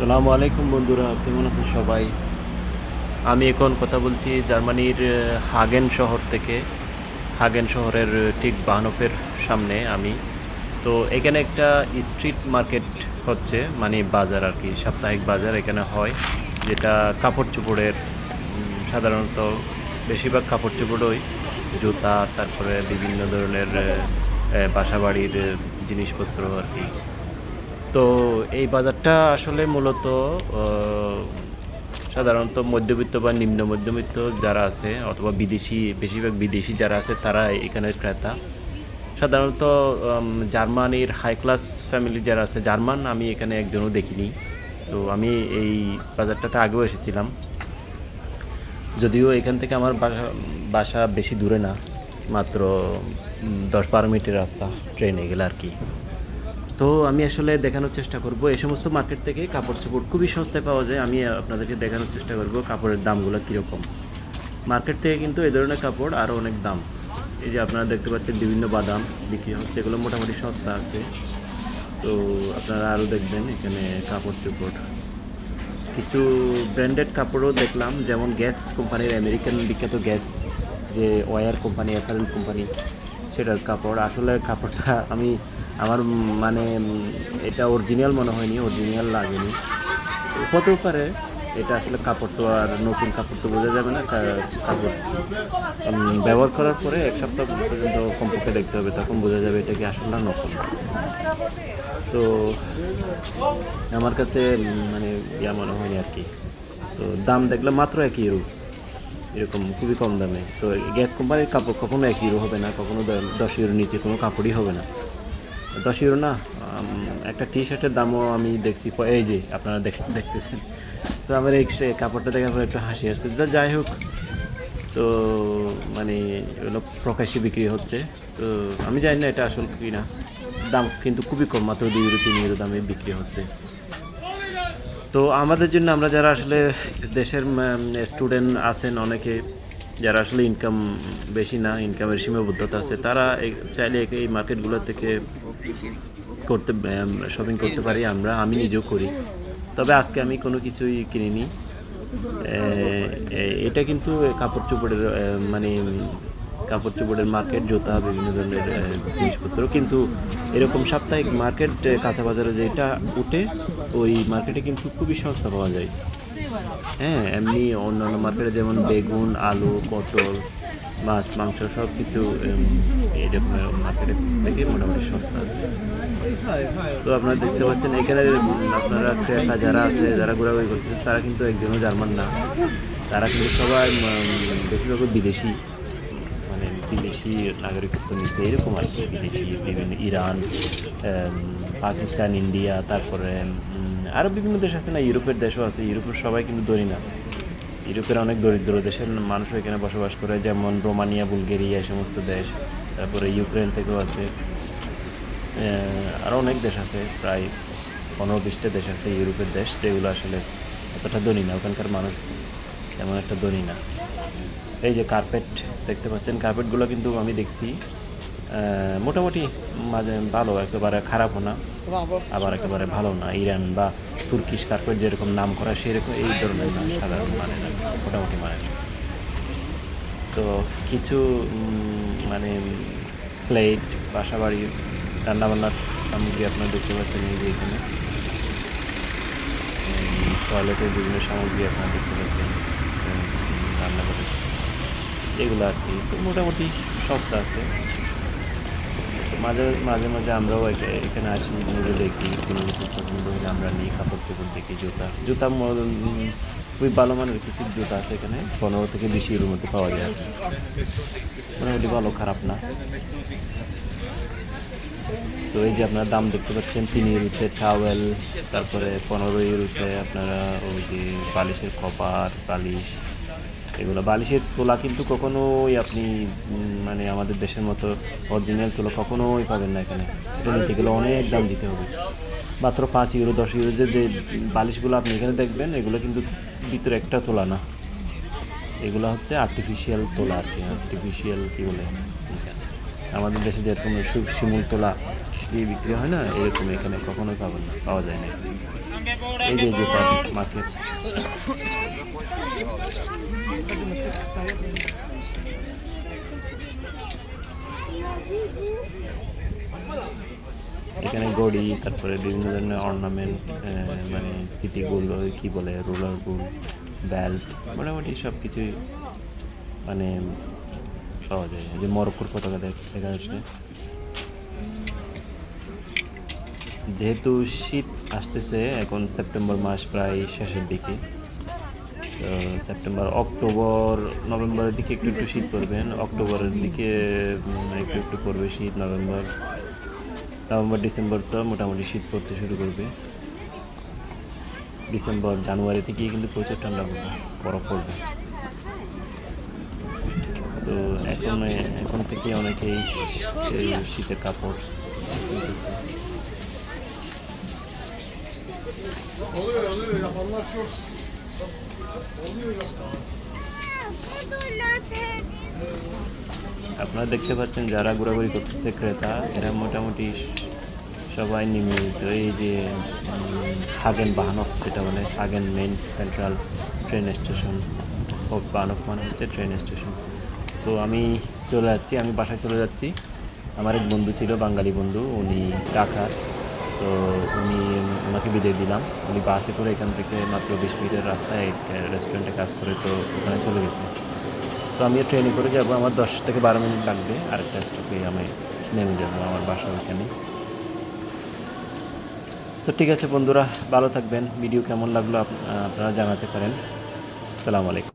সালামু আলাইকুম বন্ধুরা, কেমন আছেন সবাই? আমি এখন কথা বলছি জার্মানির হাগেন শহর থেকে। হাগেন শহরের ঠিক বাহনফের সামনে আমি। তো এখানে একটা স্ট্রিট মার্কেট হচ্ছে মানে বাজার আর কি, সাপ্তাহিক বাজার এখানে হয়, যেটা কাপড় চোপড়ের সাধারণত বেশিরভাগ কাপড় চোপড়ই, জুতা, তারপরে বিভিন্ন ধরনের বাসাবাড়ির জিনিসপত্র আর কি। তো এই বাজারটা আসলে মূলত সাধারণত মধ্যবিত্ত বা নিম্ন মধ্যবিত্ত যারা আছে, অথবা বিদেশি, বেশিরভাগ বিদেশি যারা আছে তারা এখানের ক্রেতা। সাধারণত জার্মানির হাই ক্লাস ফ্যামিলি যারা আছে, জার্মান, আমি এখানে একজনও দেখিনি। তো আমি এই বাজারটাতে আগেও এসেছিলাম। যদিও এখান থেকে আমার বাসা বাসা বেশি দূরে না, মাত্র দশ বারো মিনিটের রাস্তা, ট্রেনে গেলে আর কি। তো আমি আসলে দেখানোর চেষ্টা করব। এই সমস্ত মার্কেট থেকে কাপড় চোপড় খুবই সস্তায় পাওয়া যায়। আমি আপনাদেরকে দেখানোর চেষ্টা করব কাপড়ের দামগুলো কীরকম। মার্কেট থেকে কিন্তু এই ধরনের কাপড় আরও অনেক দাম। এই যে আপনারা দেখতে পাচ্ছেন বিভিন্ন বাদাম বিক্রি হচ্ছে। এগুলো মোটামুটি সস্তা আছে। তো আপনারা আরও দেখবেন এখানে কাপড় চোপড়। কিছু ব্র্যান্ডেড কাপড়ও দেখলাম। যেমন গ্যাস কোম্পানির আমেরিকান বিখ্যাত গ্যাস, যে ওয়ার কোম্পানি, অ্যাপারেল কোম্পানি। সেটার কাপড়। আসলে কাপড়টা আমি আমার মানে এটা অরিজিনাল মনে হয়নি অরিজিনাল লাগেনি। হতেও পারে এটা আসলে কাপড় তো আর নতুন কাপড় তো বোঝা যাবে না কাপড় ব্যবহার করার পরে এক সপ্তাহ পর্যন্ত কমপক্ষে দেখতে হবে, তখন বোঝা যাবে এটা কি আসলে না নকল। তো আমার কাছে মানে ইয়া মনে হয়নি আর কি। তো দাম দেখলে মাত্র একই ইউরো এরকম খুবই কম দামে। তো গ্যাস কোম্পানির কাপড় কখনো এক ইউরো হবে না, কখনো দশ ইউরো নিচে কোনো কাপড়ই হবে না। দশ ইউরো না একটা টি শার্টের দামও আমি দেখছি এই যে আপনারা দেখ- দেখতেছেন। তো আমার এই কাপড়টা দেখার পর একটু হাসি আসছে। যা যাই হোক, তো মানে এগুলো প্রকাশ্যে বিক্রি হচ্ছে। তো আমি জানি না এটা আসল কি না দাম কিন্তু খুবই কম, মাত্র দুই ইউরো তিন ইউরো দামে বিক্রি হচ্ছে। তো আমাদের জন্য আমরা যারা আসলে দেশের স্টুডেন্ট আছেন অনেকে, যারা আসলে ইনকাম বেশি না ইনকামের সীমাবদ্ধতা আছে, তারা চাইলে এই মার্কেটগুলো থেকে করতে শপিং করতে পারি। আমরা, আমি নিজেও করি। তবে আজকে আমি কোনো কিছুই কিনিনি। এটা কিন্তু কাপড় চোপড়ের মানে কাপড় চোপড়ের মার্কেট জুতা, বিভিন্ন ধরনের জিনিসপত্র। কিন্তু এরকম সাপ্তাহিক মার্কেট কাঁচা বাজারে যেটা উঠে, ওই মার্কেটে কিন্তু খুবই সস্তা পাওয়া যায়। হ্যাঁ এমনি অন্যান্য মার্কেটে যেমন বেগুন, আলু, পটল, মাছ, মাংস সব কিছু এরকম মার্কেটের থেকে মোটামুটি সস্তা আছে। তো আপনারা দেখতে পাচ্ছেন, এখানে আপনারা ক্রেতা যারা আছে, যারা ঘোরাঘুরি করছে তারা কিন্তু একজনও জার্মান না। তারা কিন্তু সবাই বেশিরভাগ বিদেশি। বিদেশি নাগরিকত্ব নিচ্ছে এরকম আর কি বিদেশি বিভিন্ন ইরান পাকিস্তান ইন্ডিয়া তারপরে আরও বিভিন্ন দেশ আছে না, ইউরোপের দেশও আছে, ইউরোপের সবাই কিন্তু দরি না ইউরোপের অনেক দরিদ্র দেশের মানুষও এখানে বসবাস করে, যেমন রোমানিয়া, বুলগেরিয়া, এই সমস্ত দেশ, তারপরে ইউক্রেন থেকেও আছে। আরও অনেক দেশ আছে, প্রায় পনেরো বিশটা দেশ আছে ইউরোপের দেশ, যেগুলো আসলে এতটা ধনী না, ওখানকার মানুষ তেমন একটা ধনী না। এই যে কার্পেট দেখতে পাচ্ছেন কার্পেটগুলো কিন্তু আমি দেখছি মোটামুটি মাঝে ভালো একেবারে খারাপও না আবার একেবারে ভালো না। ইরান বা তুর্কিশ কার্পেট যেরকম নাম করা সেরকম এই ধরনের না সাধারণ মানে না মোটামুটি মানে না তো কিছু মানে প্লেট বাসাবাড়ি রান্নাবান্নার সামগ্রী আপনারা দেখতে পাচ্ছেন এই যে এখানে। টয়লেটের বিভিন্ন সামগ্রী আপনারা দেখতে পাচ্ছেন উম, রান্নাঘরের এগুলো আর কি। তো মোটামুটি সস্তা আছে। মাঝে মাঝে মাঝে আমরাও এখা- এখানে আসি নিজে দেখি, কোনো কিছু পছন্দ হলে আমরা নিই, কাপড় চোপড় দেখি, জুতা। জুতা খুবই ভালো মানের কিছু জুতা আছে এখানে, পনেরো থেকে বিশ ইউরোর মধ্যে পাওয়া যায় মোটামুটি ভালো, খারাপ না। তো এই যে আপনারা দাম দেখতে পাচ্ছেন, তিন ইউরোতে টাওয়েল তারপরে পনেরো ইউরোতে আপনারা ওই যে বালিশের কপার, বালিশ এগুলো বালিশের তোলা কিন্তু কখনোই আপনি মানে আমাদের দেশের মতো অরিজিনাল তোলা কখনোই পাবেন না এখানে। এটা নিতে গেলে অনেক দাম দিতে হবে। মাত্র পাঁচ ইউরো দশ ইউরো যে যে বালিশগুলো আপনি এখানে দেখবেন, এগুলো কিন্তু ভিতরে একটা তোলা না। এগুলো হচ্ছে আর্টিফিশিয়াল তোলা আর কি আর্টিফিশিয়াল কী বলে? আমাদের দেশে যেরকম শিমুল তোলা দিয়ে বিক্রি হয় না, এরকম এখানে কখনোই পাবেন না, পাওয়া যায় না এই যে জুতার মার্কেট এখানে গড়ি, তারপরে বিভিন্ন ধরনের অর্নামেন্ট মানে ফিতিগুলো কি বলে রোলার গুল বেল্ট মোটামুটি সব কিছুই মানে পাওয়া যায়। যে মরক্কোর পতাকা দেখা যাচ্ছে। যেহেতু শীত আসতেছে, এখন সেপ্টেম্বর মাস প্রায় শেষের দিকে। তো সেপ্টেম্বর, অক্টোবর, নভেম্বরের দিকে একটু একটু শীত পড়বেন অক্টোবরের দিকে একটু একটু পড়বে শীত, নভেম্বর। নভেম্বর, ডিসেম্বর তো মোটামুটি শীত পড়তে শুরু করবে। ডিসেম্বর, জানুয়ারি থেকেই কিন্তু প্রচুর ঠান্ডা পড়বে, বরফ পড়বে। তো এখন এখন থেকে অনেকেই শীতের কাপড় Oluyor oluyor yapanlar çok. Oluyor. আপনারা দেখতে পাচ্ছেন যারা ঘোরাঘুরি করতেছে ক্রেতা এরা মোটামুটি সবাই নিয়মিত এই যে হাগেন বাহানক যেটা বলে, হাগেন মেন সেন্ট্রাল ট্রেন স্টেশন ও বাহানক মানে হচ্ছে ট্রেন স্টেশন তো আমি চলে যাচ্ছি, আমি বাসায় চলে যাচ্ছি আমার এক বন্ধু ছিল, বাঙালি বন্ধু, উনি ঢাকার তো উনি ওনাকে বিদায় দিলাম। উনি বাসে করে এখান থেকে মাত্র বিশ মিনিটের রাস্তায় রেস্টুরেন্টে কাজ করে তো ওখানে চলে গেছে। তো আমি ট্রেনে করে যাব। আমার দশ থেকে বারো মিনিট লাগবে। আরেকটা স্টপে আমি নেমে যাব আমার বাসা ওইখানে। তো ঠিক আছে বন্ধুরা, ভালো থাকবেন। ভিডিও কেমন লাগল আপনারা জানাতে পারেন। সালাম আলাইকুম।